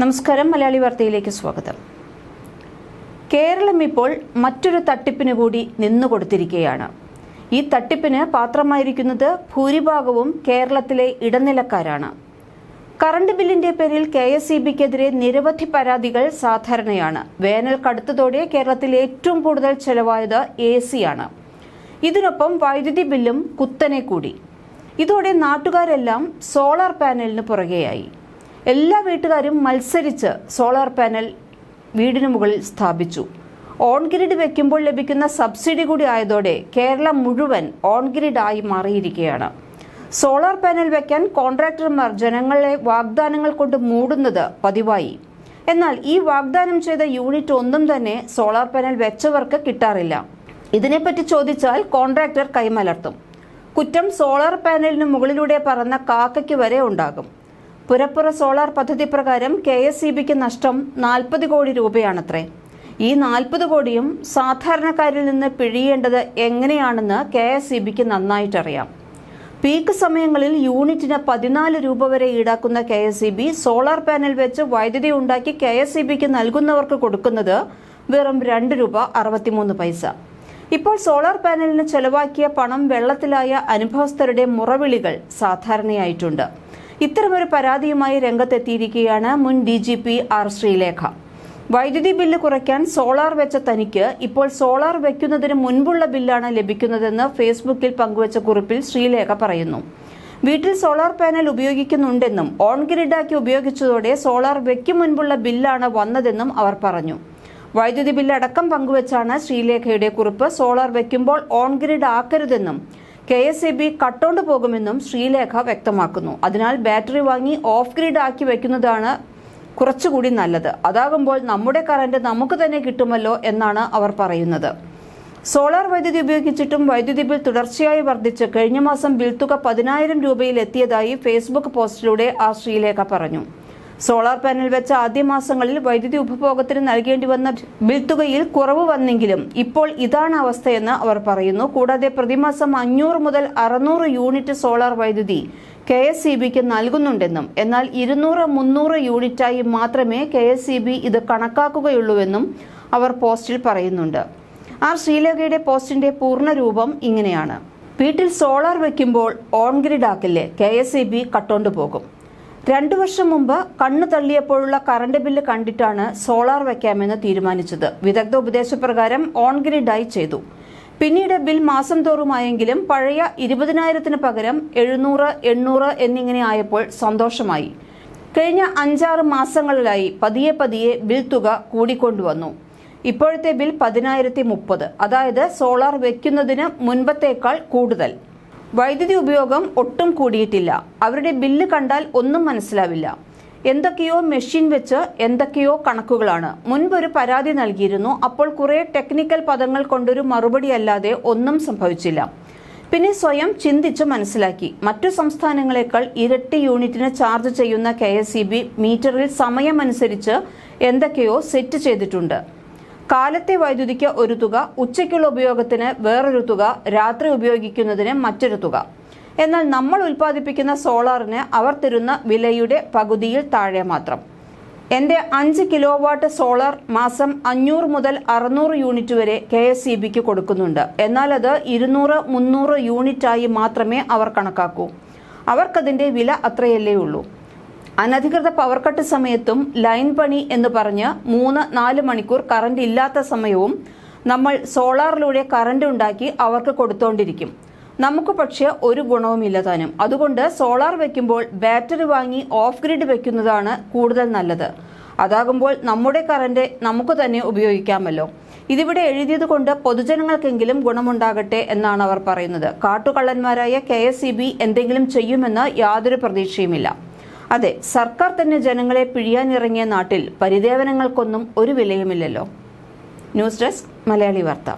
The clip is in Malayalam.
നമസ്കാരം മലയാളി വാർത്തയിലേക്ക് സ്വാഗതം. കേരളം ഇപ്പോൾ മറ്റൊരു തട്ടിപ്പിന് കൂടി നിന്നുകൊടുത്തിരിക്കുകയാണ് ഈ തട്ടിപ്പിന് പാത്രമായിരിക്കുന്നത് ഭൂരിഭാഗവും കേരളത്തിലെ ഇടനിലക്കാരാണ്. കറണ്ട് ബില്ലിന്റെ പേരിൽ കെ എസ് ഇ ബിക്കെതിരെ നിരവധി പരാതികൾ സാധാരണയാണ്. വേനൽ കടുത്തതോടെ കേരളത്തിൽ ഏറ്റവും കൂടുതൽ ചെലവായത് എ സിയാണ് ഇതിനൊപ്പം വൈദ്യുതി ബില്ലും കുത്തനെ കൂടി. ഇതോടെ നാട്ടുകാരെല്ലാം സോളാർ പാനലിന് പുറകെയായി. എല്ലാ വീട്ടുകാരും മത്സരിച്ച് സോളാർ പാനൽ വീടിന് മുകളിൽ സ്ഥാപിച്ചു. ഓൺ ഗ്രിഡ് വെക്കുമ്പോൾ ലഭിക്കുന്ന സബ്സിഡി കൂടി ആയതോടെ കേരളം മുഴുവൻ ഓൺ ഗ്രിഡായി മാറിയിരിക്കുകയാണ്. സോളാർ പാനൽ വെക്കാൻ കോൺട്രാക്ടർമാർ ജനങ്ങളെ വാഗ്ദാനങ്ങൾ കൊണ്ട് മൂടുന്നത് പതിവായി. എന്നാൽ ഈ വാഗ്ദാനം ചെയ്ത യൂണിറ്റ് ഒന്നും തന്നെ സോളാർ പാനൽ വെച്ചവർക്ക് കിട്ടാറില്ല. ഇതിനെപ്പറ്റി ചോദിച്ചാൽ കോൺട്രാക്ടർ കൈമലർത്തും. കുറ്റം സോളാർ പാനലിന് മുകളിലൂടെ പറന്ന കാക്കയ്ക്ക് വരെ ഉണ്ടാകും. പുരപ്പുറ സോളാർ പദ്ധതി പ്രകാരം കെ എസ് ഇ ബിക്ക് നഷ്ടം നാൽപ്പത് കോടി രൂപയാണത്രേ. ഈ നാൽപ്പത് കോടിയും സാധാരണക്കാരിൽ നിന്ന് പിഴിയേണ്ടത് എങ്ങനെയാണെന്ന് കെ എസ് ഇ ബിക്ക് നന്നായിട്ടറിയാം. പീക്ക് സമയങ്ങളിൽ യൂണിറ്റിന് പതിനാല് രൂപ വരെ ഈടാക്കുന്ന K S E B solar panel വെച്ച് വൈദ്യുതി ഉണ്ടാക്കി കെ എസ് ഇ ബിക്ക് നൽകുന്നവർക്ക് കൊടുക്കുന്നത് വെറും രണ്ട് രൂപ അറുപത്തിമൂന്ന് പൈസ. ഇപ്പോൾ സോളാർ പാനലിന് ചെലവാക്കിയ പണം വെള്ളത്തിലായ അനുഭവസ്ഥരുടെ മുറവിളികൾ സാധാരണയായിട്ടുണ്ട്. ഇത്തരമൊരു പരാതിയുമായി രംഗത്തെത്തിയിരിക്കുകയാണ് മുൻ D G P R Sreelekha. വൈദ്യുതി ബില്ല് കുറയ്ക്കാൻ സോളാർ വെച്ച തനിക്ക് ഇപ്പോൾ സോളാർ വെക്കുന്നതിന് മുൻപുള്ള ബില്ലാണ് ലഭിക്കുന്നതെന്ന് ഫേസ്ബുക്കിൽ പങ്കുവച്ച കുറിപ്പിൽ ശ്രീലേഖ പറയുന്നു. വീട്ടിൽ സോളാർ പാനൽ ഉപയോഗിക്കുന്നുണ്ടെന്നും ഓൺ ഗ്രിഡാക്കി ഉപയോഗിച്ചതോടെ സോളാർ വെക്കും മുൻപുള്ള ബില്ലാണ് വന്നതെന്നും അവർ പറഞ്ഞു. വൈദ്യുതി ബില്ല് അടക്കം പങ്കുവച്ചാണ് ശ്രീലേഖയുടെ കുറിപ്പ്. സോളാർ വെക്കുമ്പോൾ ഓൺ ഗ്രിഡ് ആക്കരുതെന്നും കെ എസ് ഇ ബി കട്ടോണ്ട് പോകുമെന്നും ശ്രീലേഖ വ്യക്തമാക്കുന്നു. അതിനാൽ ബാറ്ററി വാങ്ങി ഓഫ് ഗ്രിഡ് ആക്കി വെക്കുന്നതാണ് കുറച്ചുകൂടി നല്ലത്. അതാകുമ്പോൾ നമ്മുടെ കറന്റ് നമുക്ക് തന്നെ കിട്ടുമല്ലോ എന്നാണ് അവർ പറയുന്നത്. സോളാർ വൈദ്യുതി ഉപയോഗിച്ചിട്ടും വൈദ്യുതി ബിൽ തുടർച്ചയായി വർദ്ധിച്ച് കഴിഞ്ഞ മാസം ബിൽ തുക പതിനായിരം രൂപയിൽ എത്തിയതായി ഫേസ്ബുക്ക് പോസ്റ്റിലൂടെ ആ ശ്രീലേഖ പറഞ്ഞു. സോളാർ പാനൽ വെച്ച ആദ്യ മാസങ്ങളിൽ വൈദ്യുതി ഉപഭോഗത്തിന് നൽകേണ്ടി വന്ന ബിൽ തുകയിൽ കുറവ് വന്നെങ്കിലും ഇപ്പോൾ ഇതാണ് അവസ്ഥയെന്ന് അവർ പറയുന്നു. കൂടാതെ പ്രതിമാസം അഞ്ഞൂറ് മുതൽ അറുന്നൂറ് യൂണിറ്റ് സോളാർ വൈദ്യുതി കെ എസ് സി ബിക്ക് നൽകുന്നുണ്ടെന്നും എന്നാൽ ഇരുന്നൂറ് മുന്നൂറ് യൂണിറ്റായി മാത്രമേ കെ എസ് സി ബി ഇത് കണക്കാക്കുകയുള്ളൂവെന്നും അവർ പോസ്റ്റിൽ പറയുന്നുണ്ട്. ആർ ശ്രീലേഖയുടെ പോസ്റ്റിന്റെ പൂർണ രൂപം ഇങ്ങനെയാണ്. വീട്ടിൽ സോളാർ വെക്കുമ്പോൾ ഓൺഗ്രിഡ് ആക്കില്ലേ കെ എസ് ഇ ബി കട്ടോണ്ട് പോകും. രണ്ടു വർഷം മുമ്പ് കണ്ണു തള്ളിയപ്പോഴുള്ള കറണ്ട് ബില്ല് കണ്ടിട്ടാണ് സോളാർ വയ്ക്കാമെന്ന് തീരുമാനിച്ചത്. വിദഗ്ധ ഉപദേശപ്രകാരം ഓൺ ഗ്രിഡായി ചെയ്തു. പിന്നീട് ബിൽ മാസം തോറുമായെങ്കിലും പഴയ ഇരുപതിനായിരത്തിന് പകരം എഴുന്നൂറ് എണ്ണൂറ് എന്നിങ്ങനെ ആയപ്പോൾ സന്തോഷമായി. കഴിഞ്ഞ അഞ്ചാറ് മാസങ്ങളിലായി പതിയെ പതിയെ ബിൽ തുക കൂടിക്കൊണ്ടുവന്നു. ഇപ്പോഴത്തെ ബിൽ പതിനായിരത്തി മുപ്പത്. അതായത് സോളാർ വയ്ക്കുന്നതിന് മുൻപത്തേക്കാൾ കൂടുതൽ. വൈദ്യുതി ഉപയോഗം ഒട്ടും കൂടിയിട്ടില്ല. അവരുടെ ബില്ല് കണ്ടാൽ ഒന്നും മനസ്സിലാവില്ല. എന്തൊക്കെയോ മെഷീൻ വെച്ച് എന്തൊക്കെയോ കണക്കുകളാണ്. ഒരു പരാതി നൽകിയിരുന്നു. അപ്പോൾ കുറേ ടെക്നിക്കൽ പദങ്ങൾ കൊണ്ടൊരു മറുപടി അല്ലാതെ ഒന്നും സംഭവിച്ചില്ല. പിന്നെ സ്വയം ചിന്തിച്ച് മനസ്സിലാക്കി. മറ്റു സംസ്ഥാനങ്ങളെക്കാൾ ഇരട്ടി യൂണിറ്റിന് ചാർജ് ചെയ്യുന്ന കെ മീറ്ററിൽ സമയമനുസരിച്ച് എന്തൊക്കെയോ സെറ്റ് ചെയ്തിട്ടുണ്ട്. കാലത്തെ വൈദ്യുതിക്ക് ഒരു തുക ഉച്ചയ്ക്കുള്ള ഉപയോഗത്തിന് വേറൊരു തുക രാത്രി ഉപയോഗിക്കുന്നതിന് മറ്റൊരു തുക. എന്നാൽ നമ്മൾ ഉൽപ്പാദിപ്പിക്കുന്ന സോളാറിന് അവർ തരുന്ന വിലയുടെ പകുതിയിൽ താഴെ മാത്രം. എന്റെ അഞ്ച് കിലോ വാട്ട് സോളാർ മാസം അഞ്ഞൂറ് മുതൽ അറുന്നൂറ് യൂണിറ്റ് വരെ കെ എസ് ഇ ബിക്ക് കൊടുക്കുന്നുണ്ട്. എന്നാൽ അത് ഇരുന്നൂറ് മുന്നൂറ് യൂണിറ്റായി മാത്രമേ അവർ കണക്കാക്കൂ. അവർക്കതിന്റെ വില അത്രയല്ലേ ഉള്ളൂ. അനധികൃത പവർ കട്ട് സമയത്തും ലൈൻ പണി എന്ന് പറഞ്ഞ് മൂന്ന് നാല് മണിക്കൂർ കറണ്ട് ഇല്ലാത്ത സമയവും നമ്മൾ സോളാറിലൂടെ കറണ്ട് ഉണ്ടാക്കി അവർക്ക് കൊടുത്തോണ്ടിരിക്കും. നമുക്ക് പക്ഷേ ഒരു ഗുണവുമില്ല താനും. അതുകൊണ്ട് സോളാർ വെക്കുമ്പോൾ ബാറ്ററി വാങ്ങി ഓഫ് ഗ്രിഡ് വെക്കുന്നതാണ് കൂടുതൽ നല്ലത്. അതാകുമ്പോൾ നമ്മുടെ കറണ്ട് നമുക്ക് തന്നെ ഉപയോഗിക്കാമല്ലോ. ഇതിവിടെ എഴുതിയത് കൊണ്ട് പൊതുജനങ്ങൾക്കെങ്കിലും ഗുണമുണ്ടാകട്ടെ എന്നാണ് അവർ പറയുന്നത്. കാട്ടുകള്ളന്മാരായ കെ എന്തെങ്കിലും ചെയ്യുമെന്ന് യാതൊരു പ്രതീക്ഷയുമില്ല. അതെ സർക്കാർ തന്നെ ജനങ്ങളെ പിഴിയാനിറങ്ങിയ നാട്ടിൽ പരിദേവനങ്ങൾക്കൊന്നും ഒരു വിലയുമില്ലല്ലോ. ന്യൂസ് ഡെസ്ക് മലയാളി വാർത്ത.